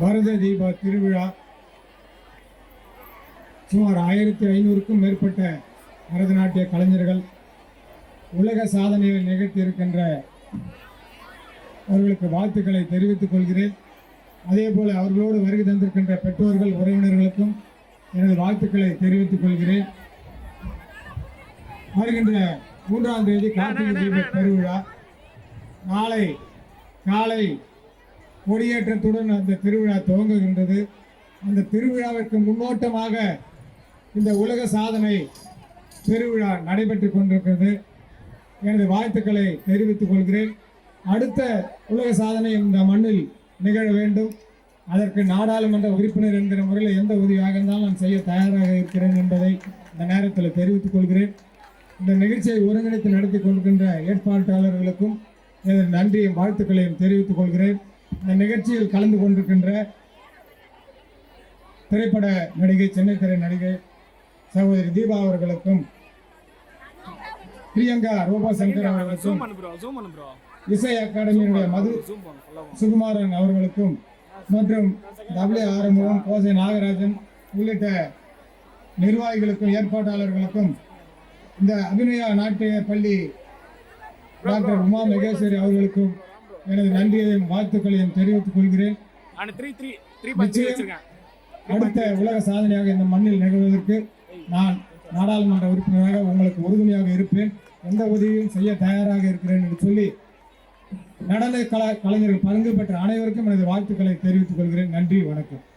பாரத தீப திருவிழா. சுமார் ஆயிரத்தி ஐநூறுக்கும் மேற்பட்ட பரதநாட்டிய கலைஞர்கள் உலக சாதனையை நிகழ்த்தி இருக்கின்ற அவர்களுக்கு வாழ்த்துக்களை தெரிவித்துக் கொள்கிறேன். அதே போல அவர்களோடு வருகை தந்திருக்கின்ற பெற்றோர்கள் உறவினர்களுக்கும் எனது வாழ்த்துக்களை தெரிவித்துக் கொள்கிறேன். வருகின்ற மூன்றாம் தேதி கார்த்திகை தீப பெருவிழா. நாளை காலை கொடியேற்றத்துடன் அந்த திருவிழா துவங்குகின்றது. அந்த திருவிழாவிற்கு முன்னோட்டமாக இந்த உலக சாதனை பெருவிழா நடைபெற்று கொண்டிருக்கிறது. எனது வாழ்த்துக்களை தெரிவித்துக் கொள்கிறேன். அடுத்த உலக சாதனை இந்த மண்ணில் நிகழ வேண்டும். அதற்கு நாடாளுமன்ற உறுப்பினர் என்கிற முறையில் எந்த உதவியாக இருந்தாலும் நான் செய்ய தயாராக இருக்கிறேன் என்பதை இந்த நேரத்தில் தெரிவித்துக் கொள்கிறேன். இந்த நிகழ்ச்சியை ஒருங்கிணைத்து நடத்தி கொள்கின்ற ஏற்பாட்டாளர்களுக்கும் எனது நன்றியும் வாழ்த்துக்களையும் தெரிவித்துக் கொள்கிறேன். இந்த நிகழ்ச்சியில் கலந்து கொண்டிருக்கின்ற திரைப்பட நடிகை சென்னை திரை நடிகை சகோதரி தீபா அவர்களுக்கும் பிரியங்கா ரூபா சங்கர் அவர்களுக்கும் இசை அகாடமியினுடைய மது சுகுமாரன் அவர்களுக்கும் மற்றும் டபிள்யூ ஆறுமுகம் கோசை நாகராஜன் உள்ளிட்ட நிர்வாகிகளுக்கும் ஏற்பாட்டாளர்களுக்கும் இந்த அபிநயா நாட்டிய பள்ளி டாக்டர் உமா மகேஸ்வரி அவர்களுக்கும் எனது நன்றியையும் வாழ்த்துக்களையும் தெரிவித்துக் கொள்கிறேன். அடுத்த உலக சாதனையாக இந்த மண்ணில் நிகழ்வதற்கு நான் நாடாளுமன்ற உறுப்பினராக உங்களுக்கு உறுதுணையாக இருப்பேன். எந்த உதவியும் செய்ய தயாராக இருக்கிறேன் என்று சொல்லி நடன கல கலைஞர்கள் பங்கு பெற்ற அனைவருக்கும் எனது வாழ்த்துக்களை தெரிவித்துக் கொள்கிறேன். நன்றி வணக்கம்.